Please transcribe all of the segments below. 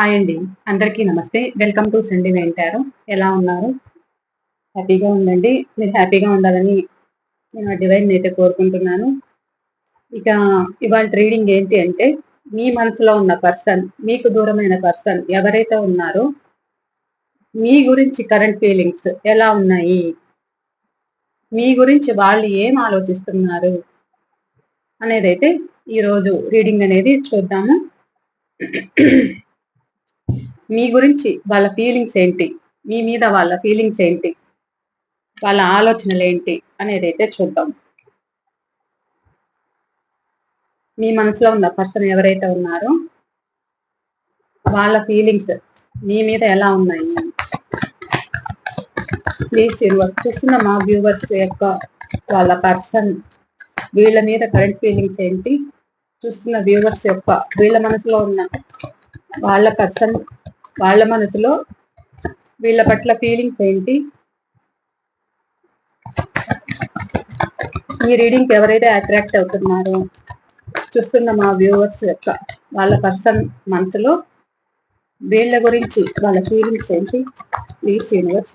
Hi అండి. అందరికీ నమస్తే. వెల్కమ్ టు సండే వెంటారు ఎలా ఉన్నారు? హ్యాపీగా ఉండండి. మీరు హ్యాపీగా ఉండాలని నేను డివైన్ అయితే కోరుకుంటున్నాను. ఇక ఇవాళ రీడింగ్ ఏంటి అంటే మీ మనసులో ఉన్న పర్సన్ మీకు దూరమైన పర్సన్ ఎవరైతే ఉన్నారో మీ గురించి కరెంట్ ఫీలింగ్స్ ఎలా ఉన్నాయి? మీ గురించి వాళ్ళు ఏం ఆలోచిస్తున్నారు? అనేది అయితే ఈరోజు రీడింగ్ అనేది చూద్దాము. మీ గురించి వాళ్ళ ఫీలింగ్స్ ఏంటి? మీ మీద వాళ్ళ ఫీలింగ్స్ ఏంటి? వాళ్ళ ఆలోచనలు ఏంటి? అనేది అయితే చూద్దాం. మీ మనసులో ఉన్న పర్సన్ ఎవరైతే ఉన్నారో వాళ్ళ ఫీలింగ్స్ మీ మీద ఎలా ఉన్నాయి? ప్లీజ్ యూనివర్స్ చూస్తున్న మా వ్యూవర్స్ యొక్క వాళ్ళ పర్సన్ వీళ్ళ మీద కరెంట్ ఫీలింగ్స్ ఏంటి? చూస్తున్న వ్యూవర్స్ యొక్క వీళ్ళ మనసులో ఉన్న వాళ్ళ పర్సన్ వాళ్ళ మనసులో వీళ్ళ పట్ల ఫీలింగ్స్ ఏంటి? ఈ రీడింగ్ ఎవరైతే అట్రాక్ట్ అవుతున్నారో చూస్తున్న మా వ్యూవర్స్ యొక్క వాళ్ళ పర్సన్ మనసులో వీళ్ళ గురించి వాళ్ళ ఫీలింగ్స్ ఏంటి? ప్లీజ్ యూనివర్స్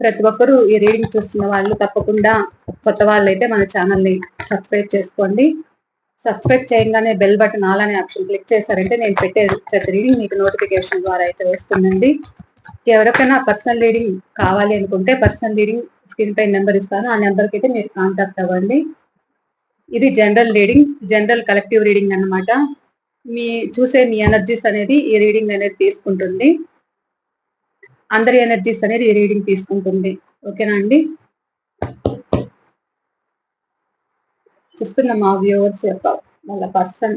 ప్రతి ఒక్కరూ ఈ రీడింగ్ చూస్తున్న వాళ్ళు తప్పకుండా కొత్త వాళ్ళు అయితే మన ఛానల్ని సబ్స్క్రైబ్ చేసుకోండి. సబ్స్క్రైబ్ చేయగానే బెల్ బటన్ ఆల్ అనే ఆప్షన్ క్లిక్ చేశారంటే నేను పెట్టే ప్రతి రీడింగ్ మీకు నోటిఫికేషన్ ద్వారా అయితే వస్తుందండి. ఎవరికైనా పర్సనల్ రీడింగ్ కావాలి అనుకుంటే పర్సనల్ రీడింగ్ స్క్రీన్ పై నెంబర్ ఇస్తాను. ఆ నెంబర్కి అయితే మీరు కాంటాక్ట్ అవ్వండి. ఇది general reading general collective reading అనమాట మీ చూసే మీ ఎనర్జీస్ అనేది ఈ రీడింగ్ అనేది తీసుకుంటుంది. అందరి ఎనర్జీస్ అనేది ఈ రీడింగ్ తీసుకుంటుంది. ఓకేనా అండి? చూస్తున్న మా వ్యూవర్స్ యొక్క వాళ్ళ పర్సన్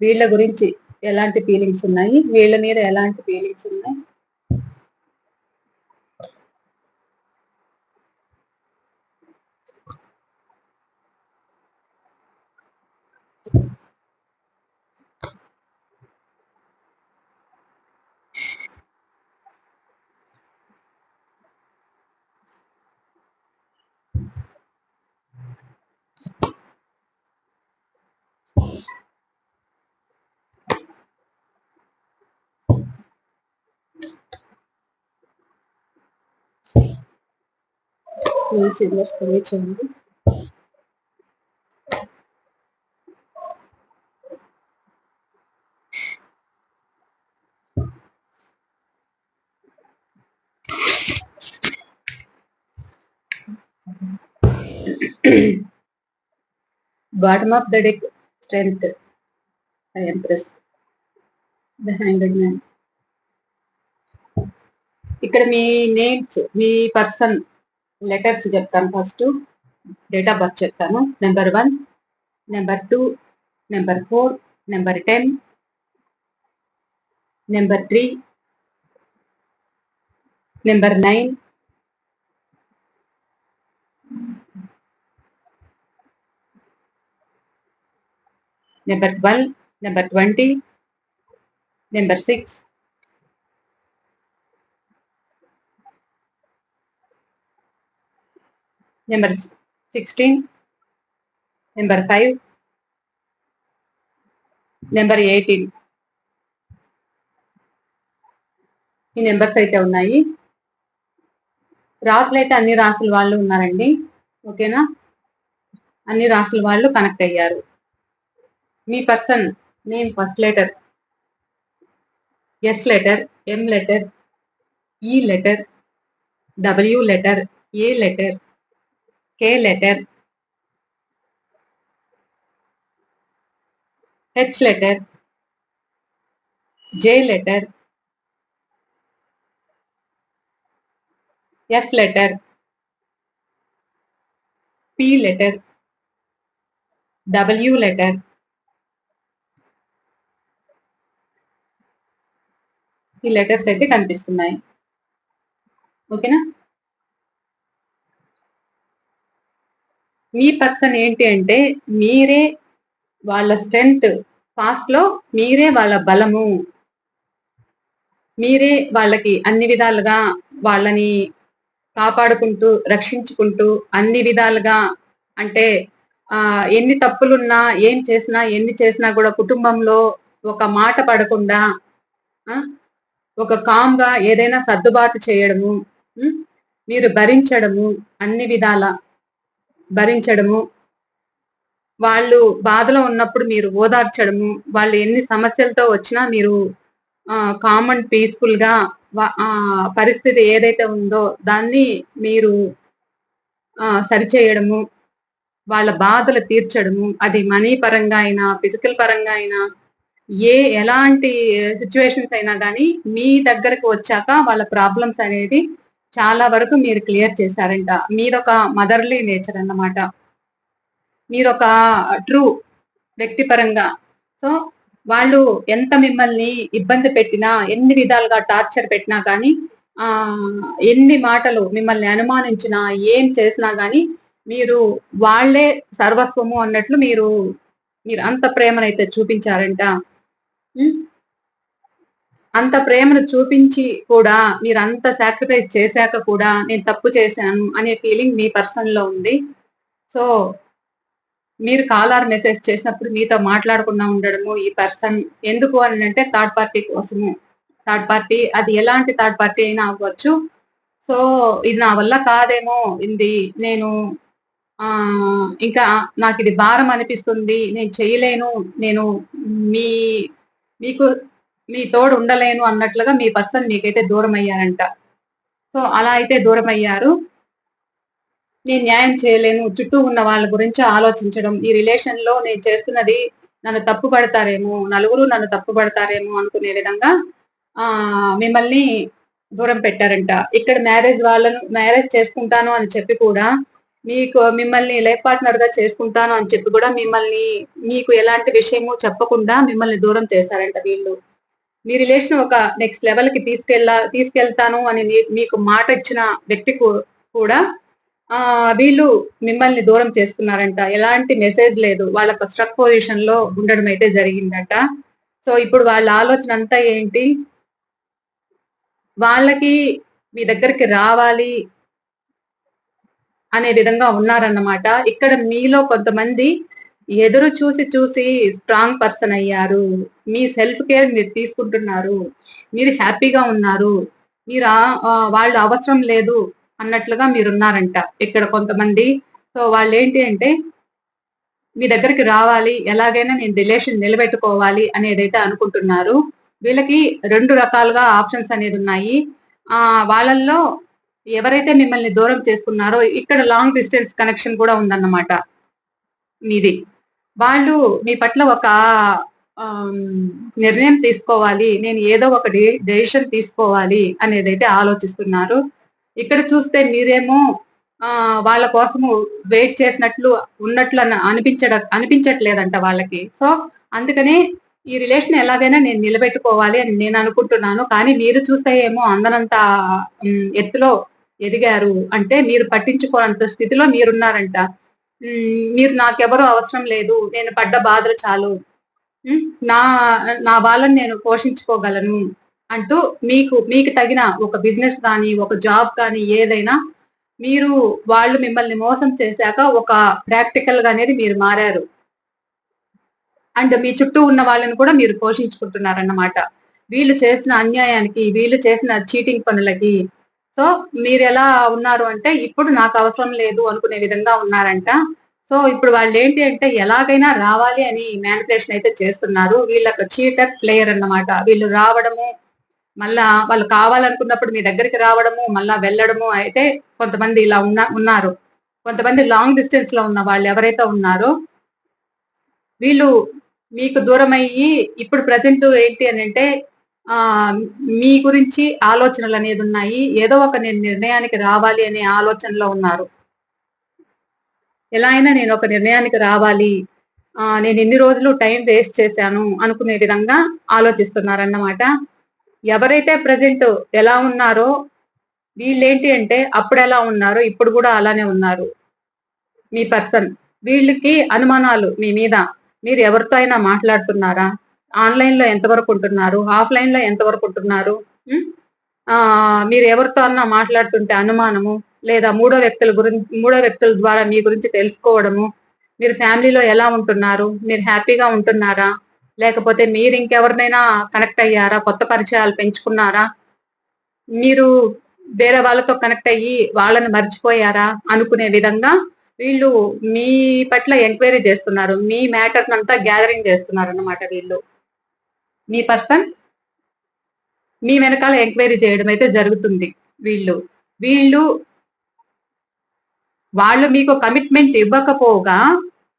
వీళ్ళ గురించి ఎలాంటి ఫీలింగ్స్ ఉన్నాయి? వీళ్ళ మీద ఎలాంటి ఫీలింగ్స్ ఉన్నాయి? ప్లీజ్ యూనివర్స్ తెలియచేయండి bottom of the deck strength empress the hanged man ఇక్కడ మీ నేమ్స్ మీ పర్సన్ లెటర్స్ చెప్తాను ఫస్ట్ డేట్ ఆఫ్ బర్త్ చెప్తాను. Number one number two number four number ten number three number nine number twelve number twenty number six number sixteen number five number eighteen. ఈ numbers అయితే ఉన్నాయి. రాసులు అయితే అన్ని రాసుల వాళ్ళు ఉన్నారండి. ఓకేనా? అన్ని రాసుల వాళ్ళు కనెక్ట్ అయ్యారు. మీ person name first letter S letter M letter E letter W letter A letter K letter H letter J letter F letter P letter W letter E letters అయితే కనిపిస్తున్నాయి. ఓకేనా మీ పర్సన్ ఏంటి అంటే మీరే వాళ్ళ స్ట్రెంగ్త్ పాస్ట్లో మీరే వాళ్ళ బలము. మీరే వాళ్ళకి అన్ని విధాలుగా వాళ్ళని కాపాడుకుంటూ రక్షించుకుంటూ అన్ని విధాలుగా అంటే ఆ ఎన్ని తప్పులున్నా ఏం చేసినా ఎన్ని చేసినా కూడా కుటుంబంలో ఒక మాట పడకుండా ఒక కామ్గా ఏదైనా సర్దుబాటు చేయడము మీరు భరించడము అన్ని విధాల. భరించడము వాళ్ళు బాధలో ఉన్నప్పుడు మీరు ఓదార్చడము వాళ్ళు ఎన్ని సమస్యలతో వచ్చినా మీరు కామన్ పీస్ఫుల్గా ఆ, పరిస్థితి ఏదైతే ఉందో దాన్ని మీరు సరిచేయడము వాళ్ళ బాధలు తీర్చడము అది మనీ పరంగా అయినా ఫిజికల్ పరంగా అయినా ఏ ఎలాంటి సిచ్యువేషన్స్ అయినా కానీ మీ దగ్గరకు వచ్చాక వాళ్ళ ప్రాబ్లమ్స్ అనేది చాలా వరకు మీరు క్లియర్ చేశారంట. మీరొక మదర్లీ నేచర్ అన్నమాట. మీరొక ట్రూ వ్యక్తిపరంగా. సో వాళ్ళు ఎంత మిమ్మల్ని ఇబ్బంది పెట్టినా ఎన్ని విధాలుగా టార్చర్ పెట్టినా కానీ ఆ ఎన్ని మాటలు మిమ్మల్ని అనుమానించినా ఏం చేసినా కానీ మీరు వాళ్ళే సర్వస్వము అన్నట్లు మీరు మీరు అంత ప్రేమనైతే చూపించారంట. అంత ప్రేమను చూపించి కూడా మీరు అంత సాక్రిఫైస్ చేశాక కూడా నేను తప్పు చేశాను అనే ఫీలింగ్ మీ పర్సన్లో ఉంది. సో మీరు కాలర్ మెసేజ్ చేసినప్పుడు మీతో మాట్లాడకుండా ఉండడము ఈ పర్సన్ ఎందుకు అని అంటే థర్డ్ పార్టీ కోసము. థర్డ్ పార్టీ అది ఎలాంటి థర్డ్ పార్టీ అయినా అవ్వచ్చు. సో ఇది నా వల్ల కాదేమో ఇది నేను ఆ ఇంకా నాకు ఇది భారం అనిపిస్తుంది. నేను చేయలేను. నేను మీ మీకు మీ తోడు ఉండలేను అన్నట్లుగా మీ పర్సన్ మీకైతే దూరం అయ్యారంట సో అలా అయితే దూరం అయ్యారు నేను న్యాయం చేయలేను. చుట్టూ ఉన్న వాళ్ళ గురించి ఆలోచించడం ఈ రిలేషన్లో నేను చేస్తున్నది నన్ను తప్పు పడతారేమో నలుగురు నన్ను తప్పు పడతారేమో అనుకునే విధంగా ఆ మిమ్మల్ని దూరం పెట్టారంట. ఇక్కడ మ్యారేజ్ వాళ్ళను మ్యారేజ్ చేసుకుంటాను అని చెప్పి కూడా మీకు మిమ్మల్ని లైఫ్ పార్ట్నర్గా చేసుకుంటాను అని చెప్పి కూడా మిమ్మల్ని మీకు ఎలాంటి విషయము చెప్పకుండా మిమ్మల్ని దూరం చేశారంట వీళ్ళు. మీ రిలేషన్ ఒక నెక్స్ట్ లెవెల్కి తీసుకెళ్ళా తీసుకెళ్తాను అని మీ- మీకు మాట ఇచ్చిన వ్యక్తి కూడా ఆ వీళ్ళు మిమ్మల్ని దూరం చేసుకున్నారంట ఎలాంటి మెసేజ్ లేదు. వాళ్ళ స్ట్రక్ పొజిషన్లో ఉండడం అయితే జరిగిందట. సో ఇప్పుడు వాళ్ళ ఆలోచన అంతా ఏంటి? వాళ్ళకి మీ దగ్గరికి రావాలి అనే విధంగా ఉన్నారన్నమాట. ఇక్కడ మీలో కొంతమంది ఎదురు చూసి చూసి స్ట్రాంగ్ పర్సన్ అయ్యారు. మీ సెల్ఫ్ కేర్ మీరు తీసుకుంటున్నారు. మీరు హ్యాపీగా ఉన్నారు. మీరు వాళ్ళు అవసరం లేదు అన్నట్లుగా మీరు ఉన్నారంట ఇక్కడ కొంతమంది సో వాళ్ళు ఏంటి అంటే మీ దగ్గరికి రావాలి ఎలాగైనా నేను రిలేషన్ నిలబెట్టుకోవాలి అనేది అయితే అనుకుంటున్నారు. వీళ్ళకి రెండు రకాలుగా ఆప్షన్స్ అనేది ఉన్నాయి. ఆ వాళ్ళల్లో ఎవరైతే మిమ్మల్ని దూరం చేసుకున్నారో ఇక్కడ లాంగ్ డిస్టెన్స్ కనెక్షన్ కూడా ఉందన్నమాట. మీది. వాళ్ళు మీ పట్ల ఒక నిర్ణయం తీసుకోవాలి నేను ఏదో ఒక డెసిషన్ తీసుకోవాలి అనేది అయితే ఆలోచిస్తున్నారు. ఇక్కడ చూస్తే మీరేమో ఆ వాళ్ళ కోసము వెయిట్ చేసినట్లు ఉన్నట్లు అనిపించడ అనిపించట్లేదంట వాళ్ళకి. సో అందుకనే ఈ రిలేషన్ ఎలాగైనా నేను నిలబెట్టుకోవాలి అని నేను అనుకుంటున్నాను. కానీ మీరు చూస్తే ఏమో అందనంత ఎత్తులో ఎదిగారు. అంటే మీరు పట్టించుకోనంత స్థితిలో మీరున్నారంట. మీరు నాకెవరూ అవసరం లేదు. నేను పడ్డ బాధలు చాలు. నా నా వాళ్ళని నేను పోషించుకోగలను అంటూ మీకు మీకు తగిన ఒక బిజినెస్ కానీ ఒక జాబ్ కానీ ఏదైనా మీరు వాళ్ళు మిమ్మల్ని మోసం చేశాక ఒక ప్రాక్టికల్గా అనేది మీరు మారారు. అండ్ మీ చుట్టూ ఉన్న వాళ్ళని కూడా మీరు పోషించుకుంటున్నారన్నమాట. వీళ్ళు చేసిన అన్యాయానికి వీళ్ళు చేసిన చీటింగ్ పనులకి సో మీరు ఎలా ఉన్నారు అంటే ఇప్పుడు నాకు అవసరం లేదు అనుకునే విధంగా ఉన్నారంట. సో ఇప్పుడు వాళ్ళు ఏంటి అంటే ఎలాగైనా రావాలి అని మ్యానిపులేషన్ అయితే చేస్తున్నారు. వీళ్ళకి చీటర్ ప్లేయర్ అన్నమాట. వీళ్ళు రావడము మళ్ళా వాళ్ళు కావాలనుకున్నప్పుడు మీ దగ్గరికి రావడము మళ్ళా వెళ్ళడము అయితే కొంతమంది ఇలా ఉన్న ఉన్నారు. కొంతమంది లాంగ్ డిస్టెన్స్లో ఉన్న వాళ్ళు ఎవరైతే ఉన్నారో వీళ్ళు మీకు దూరమయ్యి ఇప్పుడు ప్రజెంట్ ఏంటి అని అంటే మీ గురించి ఆలోచనలు అనేది ఉన్నాయి. ఏదో ఒక నేను నిర్ణయానికి రావాలి అనే ఆలోచనలో ఉన్నారు. ఎలా అయినా నేను ఒక నిర్ణయానికి రావాలి. ఆ నేను ఎన్ని రోజులు టైం వేస్ట్ చేశాను అనుకునే విధంగా ఆలోచిస్తున్నారన్నమాట. ఎవరైతే ప్రజెంట్ ఎలా ఉన్నారో వీళ్ళేంటి అంటే అప్పుడు ఎలా ఉన్నారో ఇప్పుడు కూడా అలానే ఉన్నారు. మీ పర్సన్. వీళ్ళకి అనుమానాలు మీ మీద. మీరు ఎవరితో అయినా మాట్లాడుతున్నారా? ఆన్లైన్లో ఎంతవరకు ఉంటున్నారు? ఆఫ్లైన్లో ఎంతవరకు ఉంటున్నారు? మీరు ఎవరితో అన్నా మాట్లాడుతుంటే అనుమానము లేదా మూడో వ్యక్తుల గురించి మూడో వ్యక్తుల ద్వారా మీ గురించి తెలుసుకోవడము మీరు ఫ్యామిలీలో ఎలా ఉంటున్నారు? మీరు హ్యాపీగా ఉంటున్నారా? లేకపోతే మీరు ఇంకెవరినైనా కనెక్ట్ అయ్యారా? కొత్త పరిచయాలు పెంచుకున్నారా? మీరు వేరే వాళ్ళతో కనెక్ట్ అయ్యి వాళ్ళని మర్చిపోయారా? అనుకునే విధంగా వీళ్ళు మీ పట్ల ఎంక్వైరీ చేస్తున్నారు. మీ మ్యాటర్నంతా గ్యాదరింగ్ చేస్తున్నారు అన్నమాట వీళ్ళు. మీ పర్సన్ మీ వెనకాల ఎంక్వైరీ చేయడం అయితే జరుగుతుంది. వీళ్ళు వీళ్ళు వాళ్ళు మీకు కమిట్మెంట్ ఇవ్వకపోగా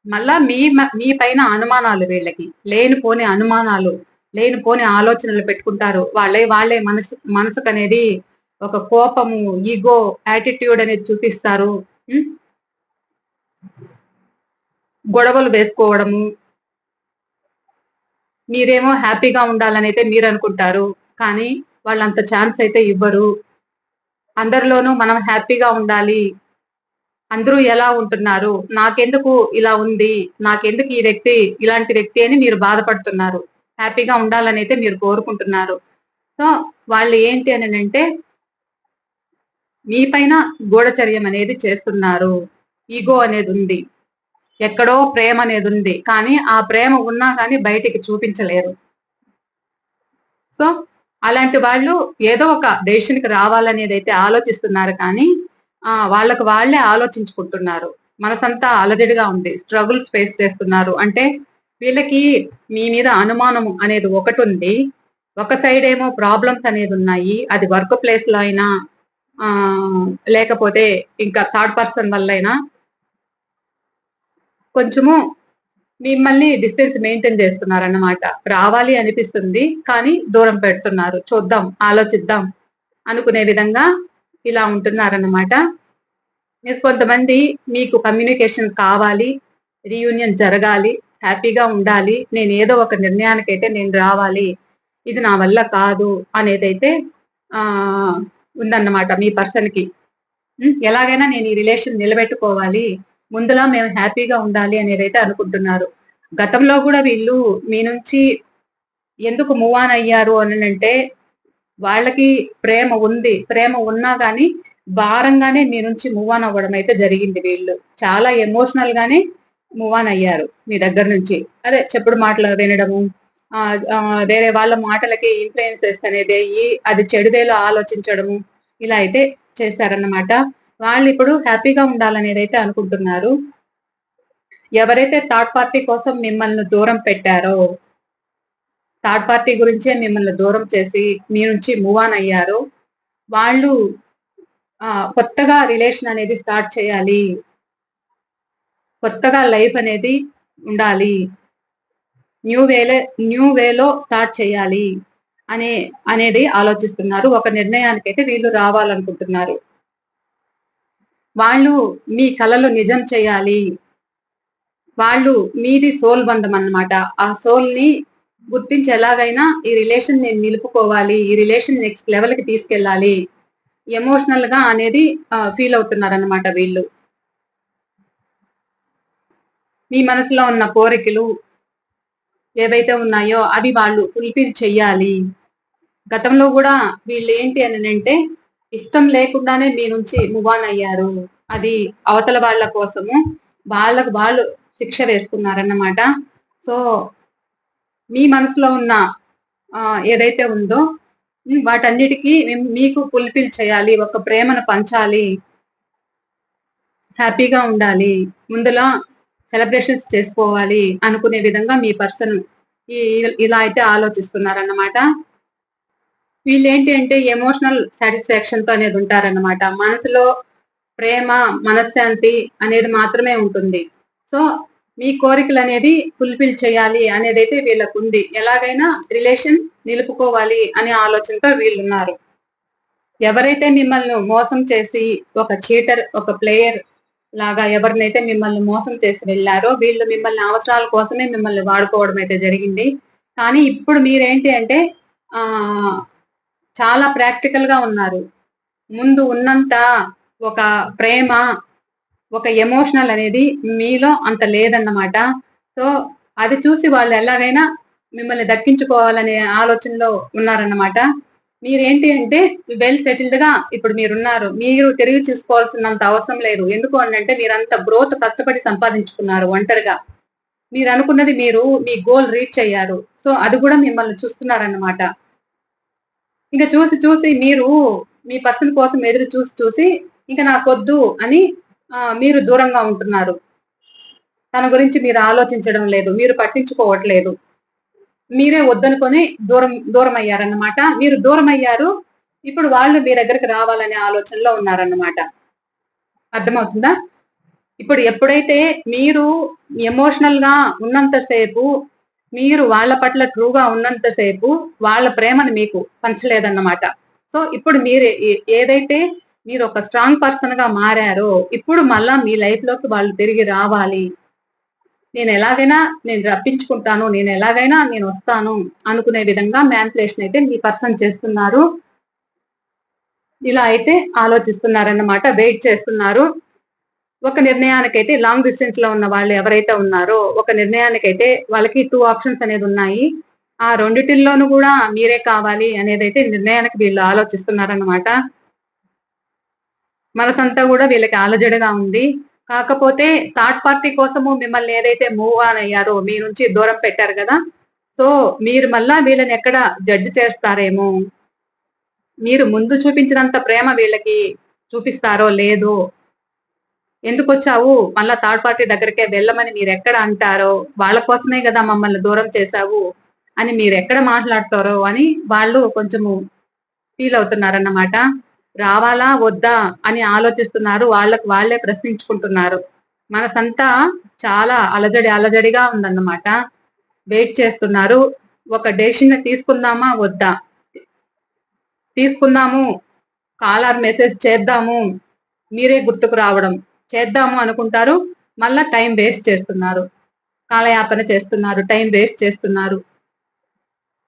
మళ్ళా మీ మీ పైన అనుమానాలు వీళ్ళకి. లేనిపోని అనుమానాలు లేనిపోని ఆలోచనలు పెట్టుకుంటారు. వాళ్ళే వాళ్ళే మనసు మనసుకు అనేది ఒక కోపము ఈగో యాటిట్యూడ్ అనేది చూపిస్తారు. గొడవలు వేసుకోవడము మీరేమో హ్యాపీగా ఉండాలని అయితే మీరు అనుకుంటారు కానీ వాళ్ళంత ఛాన్స్ అయితే ఇవ్వరు. అందరిలోనూ మనం హ్యాపీగా ఉండాలి. అందరూ ఎలా ఉంటున్నారు? నాకెందుకు ఇలా ఉంది? నాకెందుకు ఈ వ్యక్తి ఇలాంటి వ్యక్తి అని మీరు బాధపడుతున్నారు. హ్యాపీగా ఉండాలని అయితే మీరు కోరుకుంటున్నారు. సో వాళ్ళు ఏంటి అని అంటే మీ పైన గూఢచర్యం అనేది చేస్తున్నారు. ఈగో అనేది ఉంది. ఎక్కడో ప్రేమ అనేది ఉంది. కానీ ఆ ప్రేమ ఉన్నా కానీ బయటికి చూపించలేరు. సో అలాంటి వాళ్ళు ఏదో ఒక డెసిషన్కి రావాలనేది అయితే ఆలోచిస్తున్నారు కానీ ఆ వాళ్ళకు వాళ్ళే ఆలోచించుకుంటున్నారు. మనసంతా అలజడిగా ఉంది. స్ట్రగుల్స్ ఫేస్ చేస్తున్నారు. అంటే వీళ్ళకి మీ మీద అనుమానం అనేది ఒకటి ఉంది. ఒక సైడ్ ఏమో ప్రాబ్లమ్స్ అనేది ఉన్నాయి. అది వర్క్ ప్లేస్లో అయినా లేకపోతే ఇంకా థర్డ్ పర్సన్ వల్ల అయినా కొంచెము మిమ్మల్ని డిస్టెన్స్ మెయింటైన్ చేస్తున్నారు అన్నమాట రావాలి అనిపిస్తుంది కానీ దూరం పెడుతున్నారు. చూద్దాం ఆలోచిద్దాం అనుకునే విధంగా ఇలా ఉంటున్నారన్నమాట. మీరు కొంతమంది మీకు కమ్యూనికేషన్ కావాలి రీయూనియన్ జరగాలి హ్యాపీగా ఉండాలి నేను ఏదో ఒక నిర్ణయానికైతే నేను రావాలి ఇది నా వల్ల కాదు అనేదైతే ఆ ఉందన్నమాట మీ పర్సన్కి ఎలాగైనా నేను ఈ రిలేషన్ నిలబెట్టుకోవాలి. ముందులా మేము హ్యాపీగా ఉండాలి అనేది అయితే అనుకుంటున్నారు. గతంలో కూడా వీళ్ళు మీ నుంచి ఎందుకు మూవ్ ఆన్ అయ్యారు అని అంటే వాళ్ళకి ప్రేమ ఉంది ప్రేమ ఉన్నా కానీ భారంగానే మీ నుంచి మూవ్ ఆన్ అవ్వడం అయితే జరిగింది వీళ్ళు. చాలా ఎమోషనల్ గానే మూవ్ ఆన్ అయ్యారు మీ దగ్గర నుంచి. అదే చెప్పుడు మాటలు వినడము వేరే వాళ్ళ మాటలకి ఇన్ఫ్లుయెన్సెస్ అనేది అయ్యి అది చెడువేలో ఆలోచించడము ఇలా అయితే చేశారన్నమాట. వాళ్ళు ఇప్పుడు హ్యాపీగా ఉండాలనేది అయితే అనుకుంటున్నారు. ఎవరైతే థర్డ్ పార్టీ కోసం మిమ్మల్ని దూరం పెట్టారో థర్డ్ పార్టీ గురించే మిమ్మల్ని దూరం చేసి మీ నుంచి మూవ్ ఆన్ అయ్యారు వాళ్ళు కొత్తగా రిలేషన్ అనేది స్టార్ట్ చేయాలి. కొత్తగా లైఫ్ అనేది ఉండాలి. న్యూ వేలే న్యూ వేలో స్టార్ట్ చేయాలి. అనే అనేది ఆలోచిస్తున్నారు. ఒక నిర్ణయానికైతే వీళ్ళు రావాలనుకుంటున్నారు. వాళ్ళు మీ కళలు నిజం చేయాలి. వాళ్ళు మీది సోల్ బంధం అన్నమాట. ఆ సోల్ని గుర్తించి ఎలాగైనా ఈ రిలేషన్ నేను నిలుపుకోవాలి. ఈ రిలేషన్ నెక్స్ట్ లెవెల్కి తీసుకెళ్ళాలి. ఎమోషనల్గా అనేది ఫీల్ అవుతున్నారన్నమాట వీళ్ళు. మీ మనసులో ఉన్న కోరికలు ఏవైతే ఉన్నాయో అవి వాళ్ళు ఫుల్ఫిల్ చెయ్యాలి. గతంలో కూడా వీళ్ళు ఏంటి అని అంటే ఇష్టం లేకుండానే మీ నుంచి మువాన్ అయ్యారు. అది అవతల వాళ్ళ కోసము వాళ్ళకు వాళ్ళు శిక్ష వేసుకున్నారన్నమాట. సో మీ మనసులో ఉన్న ఏదైతే ఉందో వాటన్నిటికీ మీకు ఫుల్ఫిల్ చేయాలి ఒక ప్రేమను పంచాలి హ్యాపీగా ఉండాలి ముందులా సెలబ్రేషన్స్ చేసుకోవాలి అనుకునే విధంగా మీ పర్సన్ ఇలా అయితే ఆలోచిస్తున్నారన్నమాట. వీళ్ళు ఏంటి అంటే ఎమోషనల్ సాటిస్ఫాక్షన్తో అనేది ఉంటారన్నమాట. మనసులో ప్రేమ మనశ్శాంతి అనేది మాత్రమే ఉంటుంది. సో మీ కోరికలు అనేది ఫుల్ఫిల్ చేయాలి అనేది అయితే వీళ్ళకు ఉంది ఎలాగైనా రిలేషన్ నిలుపుకోవాలి అనే ఆలోచనతో వీళ్ళు ఉన్నారు ఎవరైతే మిమ్మల్ని మోసం చేసి ఒక చీటర్ ఒక ప్లేయర్ లాగా ఎవరినైతే మిమ్మల్ని మోసం చేసి వెళ్ళారో వీళ్ళు మిమ్మల్ని అవసరాల కోసమే మిమ్మల్ని వాడుకోవడం అయితే జరిగింది. కానీ ఇప్పుడు మీరేంటి అంటే ఆ చాలా ప్రాక్టికల్గా ఉన్నారు. ముందు ఉన్నంత ఒక ప్రేమ ఒక ఎమోషనల్ అనేది మీలో అంత లేదన్నమాట. సో అది చూసి వాళ్ళు ఎలాగైనా మిమ్మల్ని దక్కించుకోవాలనే ఆలోచనలో ఉన్నారన్నమాట. మీరేంటి అంటే వెల్ సెటిల్డ్గా ఇప్పుడు మీరున్నారు. మీరు తిరిగి చూసుకోవాల్సినంత అవసరం లేదు. ఎందుకు అంటే మీరంత గ్రోత్ కష్టపడి సంపాదించుకున్నారు ఒంటరిగా. మీరు అనుకున్నది మీరు మీ గోల్ రీచ్ అయ్యారు. సో అది కూడా మిమ్మల్ని చూస్తున్నారన్నమాట. ఇంకా చూసి చూసి మీరు మీ పర్సన్ కోసం ఎదురు చూసి చూసి ఇంకా నాకొద్దు అని మీరు దూరంగా ఉంటున్నారు. తన గురించి మీరు ఆలోచించడం లేదు మీరు పట్టించుకోవట్లేదు. మీరే వద్దనుకొని దూరం దూరం అయ్యారన్నమాట మీరు దూరం అయ్యారు ఇప్పుడు వాళ్ళు మీ దగ్గరికి రావాలనే ఆలోచనలో ఉన్నారన్నమాట. అర్థమవుతుందా? ఇప్పుడు ఎప్పుడైతే మీరు ఎమోషనల్గా ఉన్నంతసేపు మీరు వాళ్ళ పట్ల ట్రూగా ఉన్నంతసేపు వాళ్ళ ప్రేమను మీకు పంచలేదన్నమాట. సో ఇప్పుడు మీరు ఏదైతే మీరు ఒక స్ట్రాంగ్ పర్సన్గా మారారో ఇప్పుడు మళ్ళా మీ లైఫ్లోకి వాళ్ళు తిరిగి రావాలి. నేను ఎలాగైనా నేను రప్పించుకుంటాను నేను ఎలాగైనా నేను వస్తాను అనుకునే విధంగా మ్యాన్పులేషన్ అయితే మీ పర్సన్ చేస్తున్నారు. ఇలా అయితే ఆలోచిస్తున్నారన్నమాట వెయిట్ చేస్తున్నారు. ఒక నిర్ణయానికైతే లాంగ్ డిస్టెన్స్లో ఉన్న వాళ్ళు ఎవరైతే ఉన్నారో ఒక నిర్ణయానికైతే వాళ్ళకి టూ ఆప్షన్స్ అనేది ఉన్నాయి. ఆ రెండిటిల్లోనూ కూడా మీరే కావాలి అనేది అయితే నిర్ణయానికి వీళ్ళు ఆలోచిస్తున్నారన్నమాట. మనసంతా కూడా వీళ్ళకి ఆలజడిగా ఉంది. కాకపోతే థర్డ్ పార్టీ కోసము మిమ్మల్ని ఏదైతే మూవ్ ఆన్ అయ్యారో మీ నుంచి దూరం పెట్టారు కదా సో మీరు మళ్ళా వీళ్ళని ఎక్కడ జడ్జ్ చేస్తారేమో? మీరు ముందు చూపించినంత ప్రేమ వీళ్ళకి చూపిస్తారో లేదో ఎందుకు వచ్చావు మళ్ళా థర్డ్ పార్టీ దగ్గరికే వెళ్ళమని మీరు ఎక్కడ అంటారో? వాళ్ళ కోసమే కదా మమ్మల్ని దూరం చేశావు అని మీరు ఎక్కడ మాట్లాడతారో అని వాళ్ళు కొంచెము ఫీల్ అవుతున్నారన్నమాట. రావాలా వద్దా అని ఆలోచిస్తున్నారు. వాళ్ళకు వాళ్ళే ప్రశ్నించుకుంటున్నారు. మనసంతా చాలా అలజడి అలజడిగా ఉందన్నమాట. వెయిట్ చేస్తున్నారు. ఒక డెసిషన్ తీసుకుందామా వద్దా? తీసుకుందాము. కాలర్ మెసేజ్ చేద్దాము. మీరే గుర్తుకు రావడం. చేద్దాము అనుకుంటారు. మళ్ళా టైం వేస్ట్ చేస్తున్నారు. కాలయాపన చేస్తున్నారు టైం వేస్ట్ చేస్తున్నారు.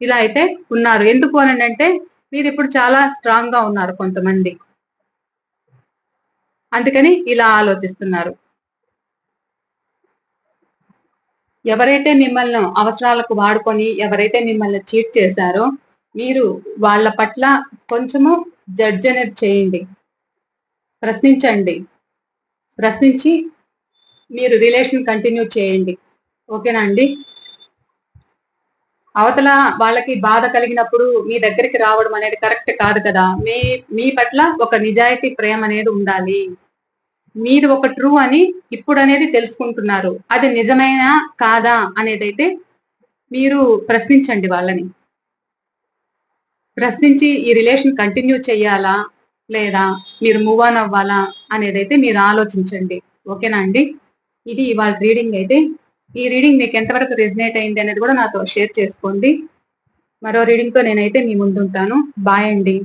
ఇలా అయితే ఉన్నారు. ఎందుకు అని అంటే మీరు ఇప్పుడు చాలా స్ట్రాంగ్గా ఉన్నారు కొంతమంది. అందుకని ఇలా ఆలోచిస్తున్నారు. ఎవరైతే మిమ్మల్ని అవసరాలకు వాడుకొని ఎవరైతే మిమ్మల్ని చీట్ చేశారో మీరు వాళ్ళ పట్ల కొంచెము జడ్జ్ అనేది చేయండి. ప్రశ్నించండి. ప్రశ్నించి మీరు రిలేషన్ కంటిన్యూ చేయండి. ఓకేనా అండి? అవతల వాళ్ళకి బాధ కలిగినప్పుడు మీ దగ్గరికి రావడం అనేది కరెక్ట్ కాదు కదా. మీ మీ పట్ల ఒక నిజాయితీ ప్రేమ అనేది ఉండాలి. మీరు ఒక ట్రూ అని ఇప్పుడు అనేది తెలుసుకుంటున్నారు. అది నిజమేనా కాదా అనేది అయితే మీరు ప్రశ్నించండి వాళ్ళని. ప్రశ్నించి ఈ రిలేషన్ కంటిన్యూ చేయాలా? లేదా మీరు మూవ్ ఆన్ అవ్వాలా అనేది అయితే మీరు ఆలోచించండి. ఓకేనా అండి? ఇది ఇవాళ రీడింగ్ అయితే. ఈ రీడింగ్ మీకు ఎంతవరకు రెజినేట్ అయింది అనేది కూడా నాతో షేర్ చేసుకోండి. మరో రీడింగ్తో నేనైతే మీ ముందుంటాను. బాయ్ అండి.